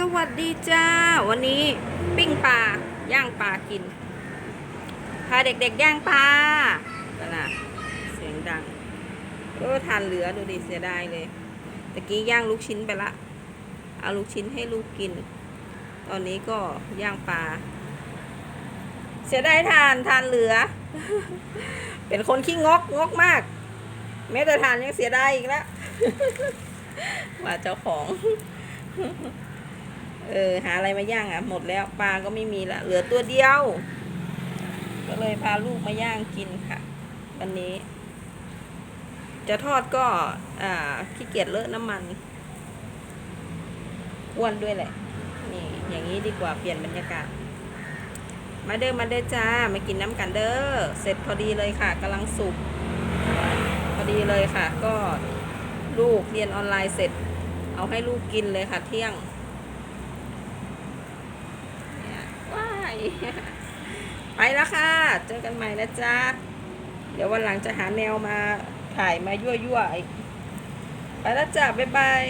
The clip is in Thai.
สวัสดีจ้า วันนี้ปิ้งปลาย่างปลากินพาเด็กๆย่างปลานั่นะเสียงดังเออทานเหลือดูดิเสียดายเลยตะกี้ย่างลูกชิ้นไปละเอาลูกชิ้นให้ลูกกิน ตอนนี้ก็ย่างปลาเสียดายทานทานเหลือ เป็นคนขี้งกงกมาก แม้แต่ทานยังเสียดายอีกแล้วว่าเจ้าของ เออหาอะไรมาย่างอะหมดแล้วปลาก็ไม่มีละเหลือตัวเดียว ก็เลยพาลูกมาย่างกินค่ะ วันนี้ จะทอดก็ อ่าขี้เกียจเลอะน้ำมันอ้วนด้วยแหละ นี่ อย่างนี้ดีกว่าเปลี่ยนบรรยากาศ มาเด้อมาเด้อจ้ามากินน้ำกันเด้อเสร็จพอดีเลยค่ะกำลังสุกพอดีเลยค่ะ ก็ลูกเรียนออนไลน์เสร็จ เอาให้ลูกกินเลยค่ะเที่ยงเนี่ยว้าย ไปแล้วค่ะ เจอกันใหม่นะจ๊ะ เดี๋ยววันหลังจะหาแนวมาถ่ายมายั่วๆอีกไปแล้วจ้ะ บ๊ายบาย